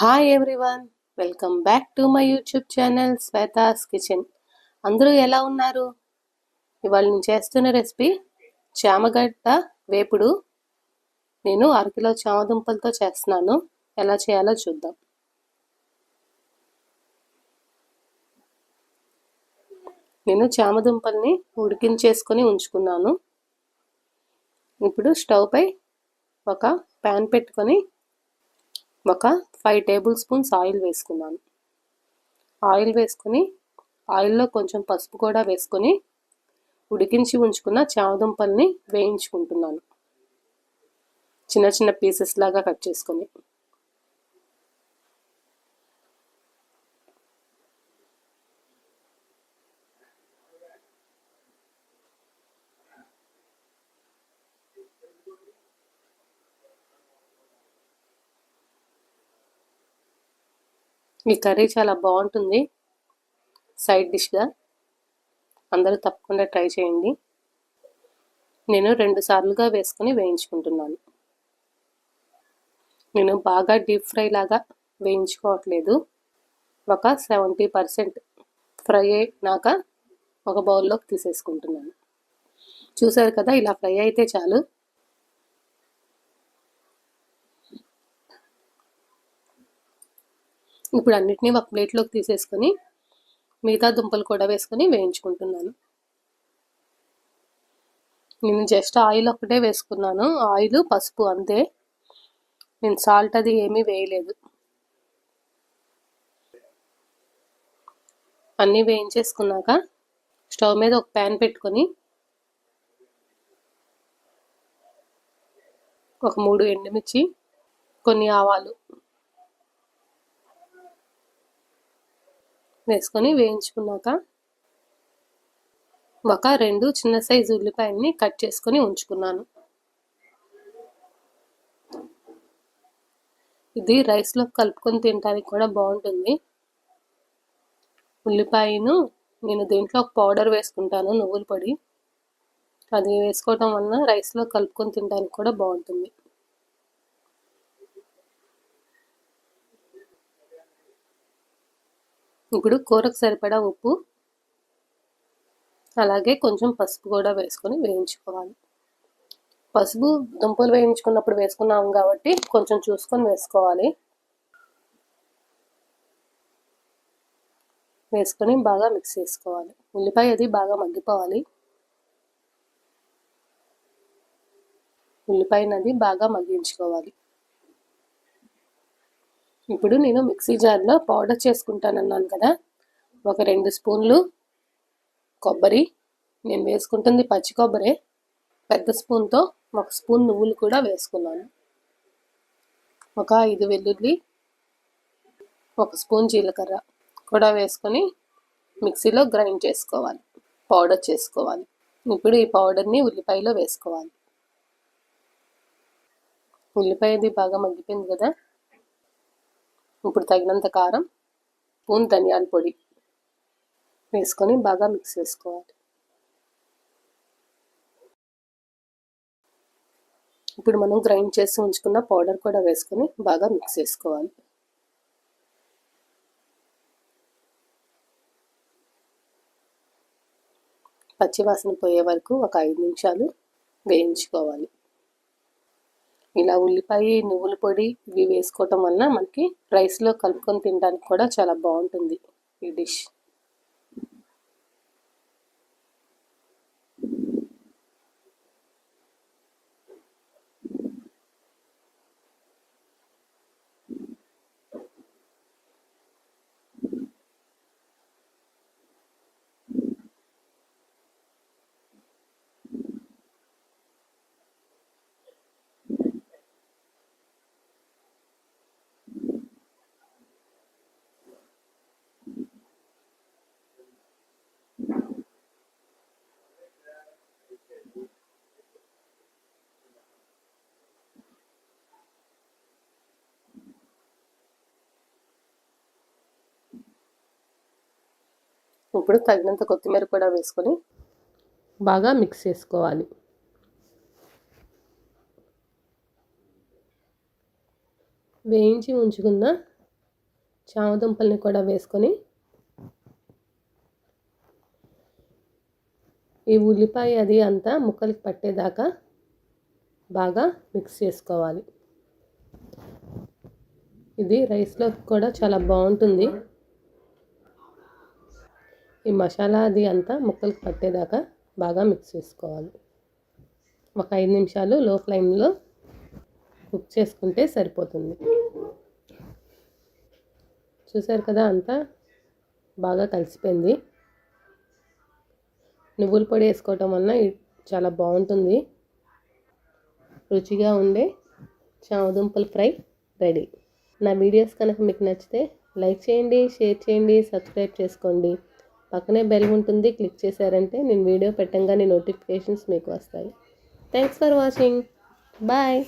Hi everyone welcome back to my YouTube channel Shweta's kitchen అందరూ ఎలా ఉన్నారు? ఇవాళ నేను చేస్తున్న రెసిపీ చామగడ్డ వేపుడు. నేను అరకిలో చామదుంపలతో చేస్తున్నాను. ఎలా చేయాలో చూద్దాం. నేను చామదుంపల్ని ఉడికించేసుకొని ఉంచుకున్నాను. ఇప్పుడు స్టవ్ పై ఒక ప్యాన్ పెట్టుకొని ఒక ఫైవ్ టేబుల్ స్పూన్స్ ఆయిల్ వేసుకున్నాను. ఆయిల్ వేసుకొని ఆయిల్లో కొంచెం పసుపు కూడా వేసుకొని ఉడికించి ఉంచుకున్న చామదుంపల్ని వేయించుకుంటున్నాను. చిన్న చిన్న పీసెస్ లాగా కట్ చేసుకొని. ఈ కర్రీ చాలా బాగుంటుంది. సైడ్ డిష్గా అందరూ తప్పకుండా ట్రై చేయండి. నేను రెండు సార్లుగా వేసుకొని వేయించుకుంటున్నాను. నేను బాగా డీప్ ఫ్రై లాగా వేయించుకోవట్లేదు. ఒక సెవెంటీ పర్సెంట్ ఫ్రై అయినాక ఒక బౌల్లోకి తీసేసుకుంటున్నాను. చూసారు కదా ఇలా ఫ్రై అయితే చాలు. ఇప్పుడు అన్నిటినీ ఒక ప్లేట్లోకి తీసేసుకొని మిగతా దుంపలు కూడా వేసుకొని వేయించుకుంటున్నాను. నేను జస్ట్ ఆయిల్ ఒకటే వేసుకున్నాను. ఆయిల్ పసుపు అంతే. నేను సాల్ట్ అది ఏమీ వేయలేదు. అన్నీ వేయించేసుకున్నాక స్టవ్ మీద ఒక ప్యాన్ పెట్టుకొని ఒక మూడు ఎండుమిర్చి కొన్ని ఆవాలు వేసుకొని వేయించుకున్నాక ఒక రెండు చిన్న సైజు ఉల్లిపాయల్ని కట్ చేసుకొని ఉంచుకున్నాను. ఇది రైస్లో కలుపుకొని తినడానికి కూడా బాగుంటుంది. ఉల్లిపాయను నేను దీంట్లో ఒక పౌడర్ వేసుకుంటాను నువ్వుల పొడి. అది వేసుకోవటం వలన రైస్లో కలుపుకొని తినడానికి కూడా బాగుంటుంది. ఇప్పుడు కూరకు సరిపడా ఉప్పు అలాగే కొంచెం పసుపు కూడా వేసుకొని వేయించుకోవాలి. పసుపు దుంపలు వేయించుకున్నప్పుడు వేసుకున్నాం కాబట్టి కొంచెం చూసుకొని వేసుకోవాలి. వేసుకొని బాగా మిక్స్ చేసుకోవాలి. ఉల్లిపాయ అది బాగా మగ్గిపోవాలి. ఉల్లిపాయనది బాగా మగ్గించుకోవాలి. ఇప్పుడు నేను మిక్సీ జార్లో పౌడర్ చేసుకుంటానన్నాను కదా. ఒక రెండు స్పూన్లు కొబ్బరి. నేను వేసుకుంటుంది పచ్చి కొబ్బరే. పెద్ద స్పూన్తో ఒక స్పూన్ నువ్వులు కూడా వేసుకున్నాను. ఒక ఐదు వెల్లుల్లి ఒక స్పూన్ జీలకర్ర కూడా వేసుకొని మిక్సీలో గ్రైండ్ చేసుకోవాలి. పౌడర్ చేసుకోవాలి. ఇప్పుడు ఈ పౌడర్ని ఉల్లిపాయలో వేసుకోవాలి. ఉల్లిపాయది బాగా మగ్గిపోయింది కదా. ఇప్పుడు తగినంత కారం పూన్ ధనియాల పొడి వేసుకొని బాగా మిక్స్ చేసుకోవాలి. ఇప్పుడు మనం గ్రైండ్ చేసి ఉంచుకున్న పౌడర్ కూడా వేసుకొని బాగా మిక్స్ చేసుకోవాలి. పచ్చివాసన పోయే వరకు ఒక ఐదు నిమిషాలు వేయించుకోవాలి. ఇలా ఉల్లిపాయ నువ్వుల పొడి ఇవి వేసుకోవటం వలన మనకి రైస్లో కలుపుకొని తినడానికి కూడా చాలా బాగుంటుంది ఈ డిష్ ఇప్పుడు తగినంత కొత్తిమీర కూడా వేసుకొని బాగా మిక్స్ చేసుకోవాలి. వేయించి ఉంచుకున్న చామదుంపల్ని కూడా వేసుకొని ఈ ఉల్లిపాయ అది అంతా ముక్కలకి పట్టేదాకా బాగా మిక్స్ చేసుకోవాలి. ఇది రైస్లో కూడా చాలా బాగుంటుంది. ఈ మసాలా అది అంతా ముక్కలకు పట్టేదాకా బాగా మిక్స్ చేసుకోవాలి. ఒక ఐదు నిమిషాలు లో ఫ్లేమ్లో కుక్ చేసుకుంటే సరిపోతుంది. చూసారు కదా అంతా బాగా కలిసిపోయింది. నువ్వుల పొడి వేసుకోవటం వలన చాలా బాగుంటుంది. రుచిగా ఉండే చామదుంపల ఫ్రై రెడీ. నా వీడియోస్ కనుక మీకు నచ్చితే లైక్ చేయండి షేర్ చేయండి సబ్స్క్రైబ్ చేసుకోండి. పక్కనే బెల్ ఉంటుంది క్లిక్ చేశారంటే నేను వీడియో పెట్టంగానే నోటిఫికేషన్స్ మీకు వస్తాయి. Thanks for watching bye